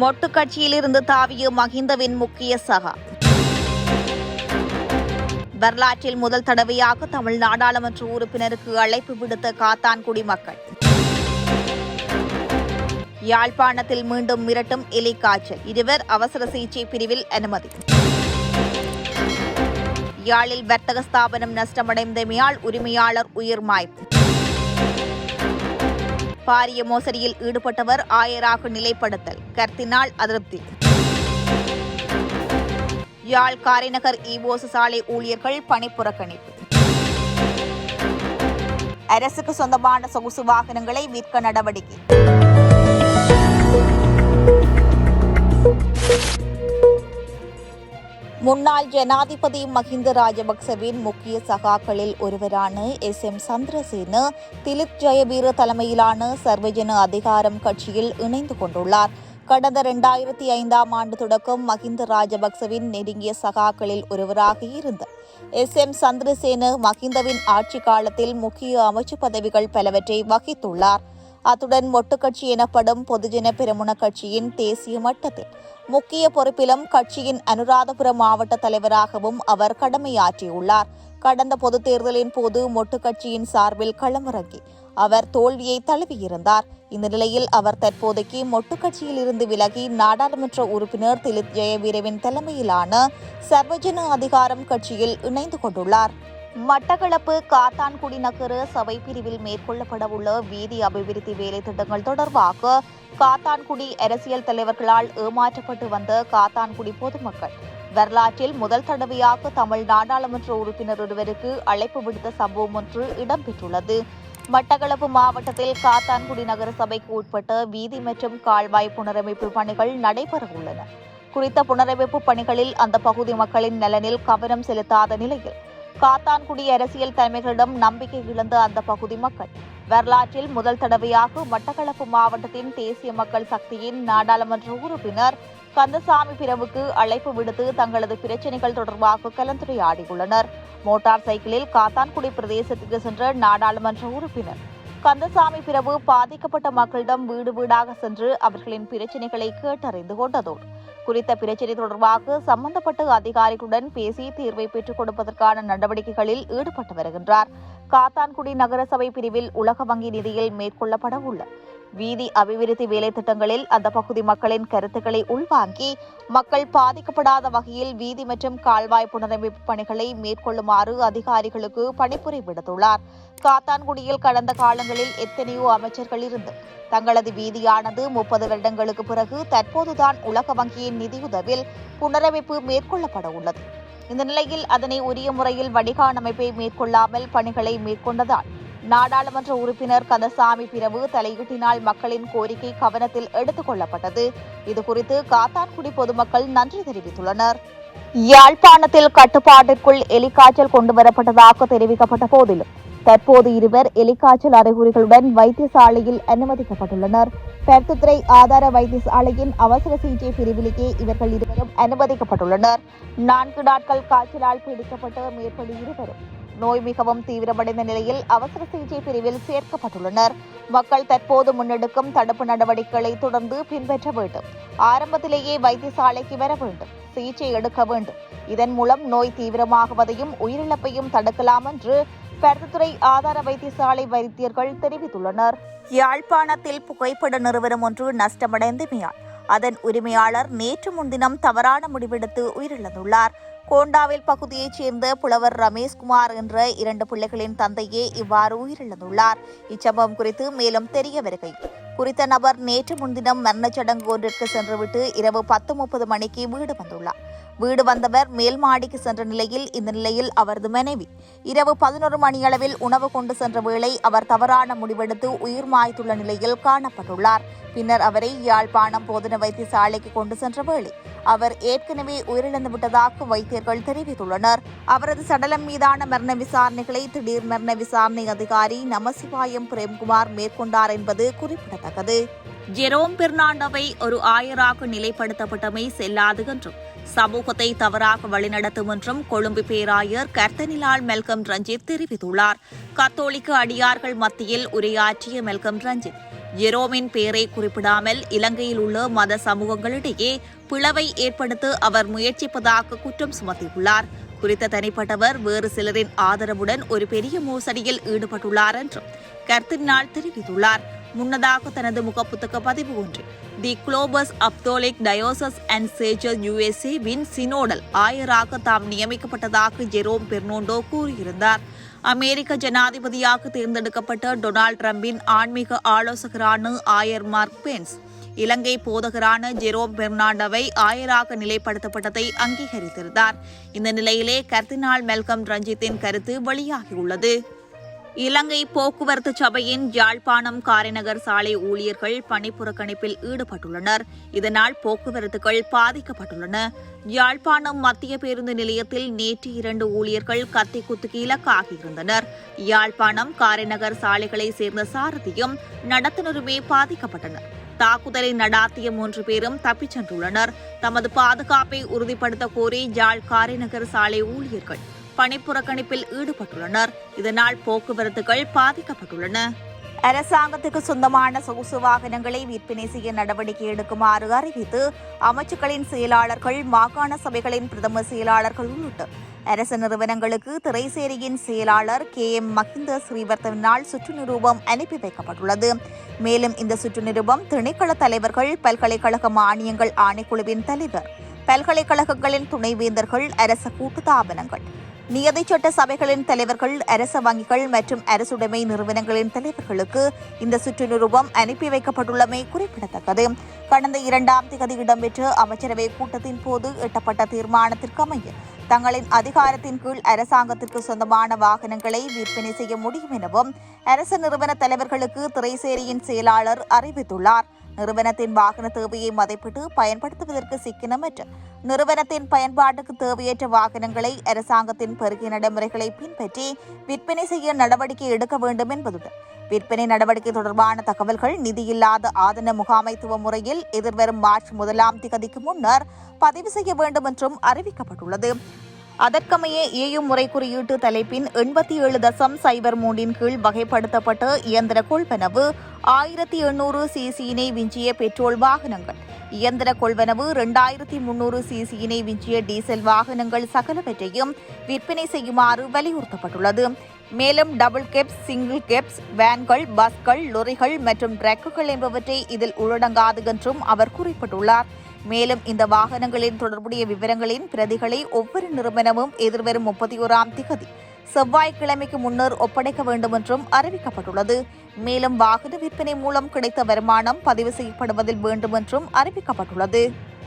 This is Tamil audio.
மொட்டு கட்சியிலிருந்து தாவிய மஹிந்தவின் முக்கிய சகா. வரலாற்றில் முதல் தடவையாக தமிழ் நாடாளுமன்ற உறுப்பினருக்கு அழைப்பு விடுத்த காத்தான்குடி மக்கள். யாழ்ப்பாணத்தில் மீண்டும் மிரட்டும் எலி காய்ச்சல் இருவர் அவசர சிகிச்சை பிரிவில் அனுமதி. யாழில் வர்த்தக ஸ்தாபனம் நஷ்டமடைந்தமையால் உரிமையாளர் உயிர் மாய்ப்பு. பாரிய மோசடியில் ஈடுபட்டவர் ஆயராக நிலைப்படுத்தல். கர்த்தினால் அதிருப்தி. யாழ் காரைநகர் ஈவோசு சாலை ஊழியர்கள் பணிப்புறக்கணிப்பு அரசுக்கு சொந்தமான சொகுசு வாகனங்களை விற்க நடவடிக்கை. முன்னாள் ஜனாதிபதி மஹிந்த ராஜபக்சவின் முக்கிய சகாக்களில் ஒருவரான எஸ் எம் சந்திரசேன திலிப் ஜெயவீர தலைமையிலான சர்வஜன அதிகாரம் கட்சியில் இணைந்து கொண்டுள்ளார். கடந்த இரண்டாயிரத்தி ஐந்தாம் ஆண்டு தொடக்கம் மஹிந்த ராஜபக்சவின் நெருங்கிய சகாக்களில் ஒருவராக இருந்த எஸ் எம் சந்திரசேன மஹிந்தவின் ஆட்சி காலத்தில் முக்கிய அமைச்சு பதவிகள் பலவற்றை வகித்துள்ளார். அத்துடன் மொட்டுக்கட்சி எனப்படும் பொதுஜன பெரமுன கட்சியின் தேசிய மட்டத்தில் முக்கிய பொறுப்பிலும் கட்சியின் அனுராதபுரம் மாவட்ட தலைவராகவும் அவர் கடமையாற்றியுள்ளார். கடந்த பொதுத் தேர்தலின் போது மொட்டுக்கட்சியின் சார்பில் களமிறங்கி அவர் தோல்வியை தழுவியிருந்தார். இந்த நிலையில் அவர் தற்போதைக்கு மொட்டுக்கட்சியில் இருந்து விலகி நாடாளுமன்ற உறுப்பினர் திலித் ஜெயவீரவின் தலைமையிலான சர்வஜன அதிகாரம் கட்சியில் இணைந்து கொண்டுள்ளார். மட்டக்களப்பு காத்தான்குடி நகர சபை பிரிவில் மேற்கொள்ளப்படவுள்ள வீதி அபிவிருத்தி வேலை திட்டங்கள் தொடர்பாக காத்தான்குடி அரசியல் தலைவர்களால் ஏமாற்றப்பட்டு வந்த காத்தான்குடி பொதுமக்கள். வரலாற்றில் முதல் தடவையாக தமிழ் நாடாளுமன்ற உறுப்பினர் ஒருவருக்கு அழைப்பு விடுத்த சம்பவம் ஒன்று இடம்பெற்றுள்ளது. மட்டக்களப்பு மாவட்டத்தில் காத்தான்குடி நகர சபைக்கு உட்பட்ட வீதி மற்றும் கால்வாய் புனரமைப்பு பணிகள் நடைபெறவுள்ளன. குறித்த புனரமைப்பு பணிகளில் அந்த பகுதி மக்களின் நலனில் கவனம் செலுத்தாத நிலையில் காத்தான்குடி அரசியல் தலைமைகளிடம் நம்பிக்கை இழந்த அந்த பகுதி மக்கள். வரலாற்றில் முதல் தடவையாக மட்டக்களப்பு மாவட்டத்தின் தேசிய மக்கள் சக்தியின் நாடாளுமன்ற உறுப்பினர் கந்தசாமி பிறவுக்கு அழைப்பு விடுத்து தங்களது பிரச்சினைகள் தொடர்பாக கலந்துரையாடியுள்ளனர். மோட்டார் சைக்கிளில் காத்தான்குடி பிரதேசத்துக்கு சென்ற நாடாளுமன்ற உறுப்பினர். கந்தசாமி பிறவு பாதிக்கப்பட்ட மக்களிடம் வீடு வீடாக சென்று அவர்களின் பிரச்சினைகளை கேட்டறிந்து கொண்டதோடு குறித்த பிரச்சினை தொடர்பாக சம்பந்தப்பட்ட அதிகாரிகளுடன் பேசி தீர்வை பெற்றுக் கொடுப்பதற்கான நடவடிக்கைகளில் ஈடுபட்டு வருகின்றார். காத்தான்குடி நகரசபை பிரிவில் உலக வங்கி நிதியில் மேற்கொள்ளப்பட உள்ள வீதி அபிவிருத்தி வேலை திட்டங்களில் அந்த பகுதி மக்களின் கருத்துக்களை உள்வாங்கி மக்கள் பாதிக்கப்படாத வகையில் வீதி மற்றும் கால்வாய் புனரமைப்பு பணிகளை மேற்கொள்ளுமாறு அதிகாரிகளுக்கு பணிப்புரை விடுத்துள்ளார். காத்தான்குடியில் கடந்த காலங்களில் எத்தனையோ அமைச்சர்கள் இருந்து தங்களது வீதியானது முப்பது வருடங்களுக்கு பிறகு தற்போதுதான் உலக வங்கியின் நிதியுதவில் புனரமைப்பு மேற்கொள்ளப்பட உள்ளது. இந்த நிலையில் அதனை உரிய முறையில் வடிகான் அமைப்பை மேற்கொள்ளாமல் பணிகளை மேற்கொண்டதால் நாடாளுமன்ற உறுப்பினர் கந்தசாமி பிரபு தலையீட்டினால் மக்களின் கோரிக்கை கவனத்தில் எடுத்துக் கொள்ளப்பட்டது. இதுகுறித்து காத்தான்குடி பொதுமக்கள் நன்றி தெரிவித்துள்ளனர். யாழ்ப்பாணத்தில் கட்டுப்பாட்டிற்குள் எலிக்காய்ச்சல் கொண்டுவரப்பட்டதாக தெரிவிக்கப்பட்ட போதிலும் தற்போது இருவர் எலிக்காய்ச்சல் அறிகுறிகளுடன் வைத்தியசாலையில் அனுமதிக்கப்பட்டுள்ளனர். பெர்த்துத்துறை ஆதார வைத்தியசாலையின் அவசர சிகிச்சை பிரிவிலேயே இவர்கள் இருவரும் அனுமதிக்கப்பட்டுள்ளனர். நான்கு நாட்கள் காய்ச்சலால் பீடிக்கப்பட்ட மேற்படி இருவரும் நோய் மிகவும் தீவிரமடைந்த நிலையில் அவசர சிகிச்சை பிரிவில் சேர்க்கப்பட்டுள்ளனர். மக்கள் தற்போது முன்னெடுக்கும் தடுப்பு நடவடிக்கைகளை தொடர்ந்து பின்பற்ற வேண்டும். ஆரம்பத்திலேயே வைத்தியசாலைக்கு வர வேண்டும் சிகிச்சை எடுக்க வேண்டும். இதன் மூலம் நோய் தீவிரமாகுவதையும் உயிரிழப்பையும் தடுக்கலாம் என்று பருத்தித்துறை ஆதார வைத்தியசாலை வைத்தியர்கள் தெரிவித்துள்ளனர். யாழ்ப்பாணத்தில் புகைப்பட நிறுவனம் ஒன்று நஷ்டமடைந்தமையால் அதன் உரிமையாளர் நேற்று முன்தினம் தவறான முடிவெடுத்து உயிரிழந்துள்ளார். கோண்டாவில் பகுதியைச் சேர்ந்த புலவர் ரமேஷ்குமார் என்ற இரண்டு பிள்ளைகளின் தந்தையே இவ்வாறு உயிரிழந்துள்ளார். இச்சம்பவம் குறித்து மேலும் தெரிய வருகையில் குறித்த நபர் நேற்று முன்தினம் மரணச்சடங்கு ஒன்றிற்கு சென்றுவிட்டு இரவு பத்து முப்பது மணிக்கு வீடு வந்துள்ளார். வீடு வந்தவர் மேல் மாடிக்கு சென்ற நிலையில் இந்த நிலையில் அவரது மனைவி. இரவு பதினொரு மணியளவில் உணவு கொண்டு சென்ற வேளை அவர் தவறான முடிவெடுத்து உயிர் மாய்த்துள்ள நிலையில் காணப்பட்டுள்ளார். பின்னர் அவரை யாழ்ப்பாணம் போதன வைத்தியசாலைக்கு கொண்டு சென்ற வேளை அவர் ஏற்கனவே உயிரிழந்து விட்டதாக வைத்தியர்கள் தெரிவித்துள்ளனர். அவரது சடலம் மீதான மரண விசாரணைகளை திடீர் மரண விசாரணை அதிகாரி நமசிவாயம் பிரேம்குமார் மேற்கொண்டார் என்பது குறிப்பிடத்தக்கது. ஜெரோம் பெர்னாண்டோவை ஒரு ஆயராக நிலைப்படுத்தப்பட்டமை செல்லாது என்றும் சமூகத்தை தவறாக வழிநடத்தும் என்றும் கொழும்பு பேராயர் கர்த்தனிலால் மெல்கம் ரஞ்சித் தெரிவித்துள்ளார். கத்தோலிக்க அடியார்கள் மத்தியில் உரையாற்றிய மெல்கம் ரஞ்சித் ஜெரோமின் பெயரை குறிப்பிடாமல் இலங்கையில் உள்ள மத சமூகங்களிடையே பிளவை ஏற்படுத்த அவர் முயற்சிப்பதாக குற்றம் சுமத்தியுள்ளார். குறித்த தனிப்பட்டவர் வேறு சிலரின் ஆதரவுடன் ஒரு பெரிய மோசடியில் ஈடுபட்டுள்ளார் என்றும் கர்த்தினால் தெரிவித்துள்ளார். முன்னதாக தனது முகப்புத்தக பதிவு ஒன்று. The global apostolic diocese and சேஜர் USA வின் சினோடல் ஆயராக தாம் நியமிக்கப்பட்டதாக ஜெரோம் பெர்னோண்டோ கூறியிருந்தார். அமெரிக்க ஜனாதிபதியாக தேர்ந்தெடுக்கப்பட்ட டொனால்ட் ட்ரம்பின் ஆன்மீக ஆலோசகரான ஆயர் மார்க் பென்ஸ் இலங்கை போதகரான ஜெரோம் பெர்னாண்டோவை ஆயராக நிலைப்படுத்தப்பட்டதை அங்கீகரித்திருந்தார். இந்த நிலையிலே கர்தினால் மெல்கம் ரஞ்சித்தின் கருத்து வெளியாகியுள்ளது. இலங்கை போக்குவரத்து சபையின் யாழ்ப்பாணம் காரைநகர் சாலை ஊழியர்கள் பணிப்புறக்கணிப்பில் ஈடுபட்டுள்ளனர். இதனால் போக்குவரத்துகள் பாதிக்கப்பட்டுள்ளன. யாழ்ப்பாணம் மத்திய பேருந்து நிலையத்தில் நேற்று இரண்டு ஊழியர்கள் கத்தி குத்துக்கு இலக்காகியிருந்தனர் யாழ்ப்பாணம் காரைநகர் சாலைகளை சேர்ந்த சாரதியும் நடத்துனருமே பாதிக்கப்பட்டனர். தாக்குதலை நடாத்திய மூன்று பேரும் தப்பிச் சென்றுள்ளனர். தமது பாதுகாப்பை உறுதிப்படுத்த கோரி யாழ் காரைநகர் சாலை ஊழியர்கள் பணிப்புறக்கணிப்பில் ஈடுபட்டுள்ளனர். இதனால் போக்குவரத்துகள் பாதிக்கப்பட்டுள்ளன. அரசாங்கத்துக்கு சொந்தமான சொகுசு வாகனங்களை விற்பனை செய்ய நடவடிக்கை எடுக்குமாறு அறிவித்து அமைச்சுக்களின் செயலாளர்கள் மாகாண சபைகளின் பிரதம செயலாளர்கள் உள்ளிட்ட அரசு நிறுவனங்களுக்கு திரைசேரியின் செயலாளர் கே எம் மஹிந்த ஸ்ரீவர்த்தனால் சுற்று நிரூபம் அனுப்பி வைக்கப்பட்டுள்ளது. மேலும் இந்த சுற்றுநிரூபம் திணைக்கள தலைவர்கள் பல்கலைக்கழக மானியங்கள் ஆணைக்குழுவின் தலைவர் பல்கலைக்கழகங்களின் துணைவேந்தர்கள் அரச கூட்டுத்தாபனங்கள் நியதி சட்ட சபைகளின் தலைவர்கள் அரச வங்கிகள் மற்றும் அரசுடைமை நிறுவனங்களின் தலைவர்களுக்கு இந்த சுற்று நிருபம் அனுப்பி வைக்கப்பட்டுள்ளமை குறிப்பிடத்தக்கது. கடந்த இரண்டாம் தேதி இடம்பெற்ற அமைச்சரவை கூட்டத்தின் போது எட்டப்பட்ட தீர்மானத்திற்கு அமைய தங்களின் அதிகாரத்தின் கீழ் அரசாங்கத்திற்கு சொந்தமான வாகனங்களை விற்பனை செய்ய முடியும் எனவும் அரசு நிறுவன தலைவர்களுக்கு திரைசேரியின் செயலாளர் அறிவித்துள்ளார். நிறுவனத்தின் வாகன தேவையை மதிப்பிட்டு பயன்படுத்துவதற்கு சிக்கனமற்ற நிறுவனத்தின் பயன்பாட்டுக்கு தேவையற்ற வாகனங்களை அரசாங்கத்தின் பெருகிய நடைமுறைகளை பின்பற்றி விற்பனை செய்ய நடவடிக்கை எடுக்க வேண்டும் என்பதுடன் விற்பனை நடவடிக்கை தொடர்பான தகவல்கள் நிதியில்லாத ஆதன முகாமைத்துவ முறையில் எதிர்வரும் மார்ச் முதலாம் திகதிக்கு முன்னர் பதிவு செய்ய வேண்டும் என்றும் அறிவிக்கப்பட்டுள்ளது. அதற்கமைய ஏயும் முறை குறியீட்டு தலைப்பின் எண்பத்தி ஏழு தசம் சைபர் மூன்றின் கீழ் வகைப்படுத்தப்பட்ட இயந்திர கொள்வனவு ஆயிரத்தி எண்ணூறு சிசியினை விஞ்சிய பெட்ரோல் வாகனங்கள். இயந்திர கொள்வனவு இரண்டாயிரத்தி முன்னூறு சிசியினை விஞ்சிய டீசல் வாகனங்கள் சகலவற்றையும் விற்பனை செய்யுமாறு வலியுறுத்தப்பட்டுள்ளது. மேலும் டபுள் கெப்ஸ் சிங்கிள் கெப்ஸ் வேன்கள் பஸ்கள் லொரிகள் மற்றும் ட்ரக்குகள் என்பவற்றை இதில் உள்ளடங்காது என்றும் அவர் குறிப்பிட்டுள்ளார். மேலும் இந்த வாகனங்களின் தொடர்புடைய விவரங்களின் பிரதிகளை ஒவ்வொரு நிறுவனமும் எதிர்வரும் முப்பத்தி ஓராம் திகதி செவ்வாய்க்கிழமைக்கு முன்னர் ஒப்படைக்க வேண்டும் என்றும் அறிவிக்கப்பட்டுள்ளது. மேலும் வாகன விற்பனை மூலம் கிடைத்த வருமானம் பதிவு செய்யப்படுவதில் வேண்டும் என்றும் அறிவிக்கப்பட்டுள்ளது.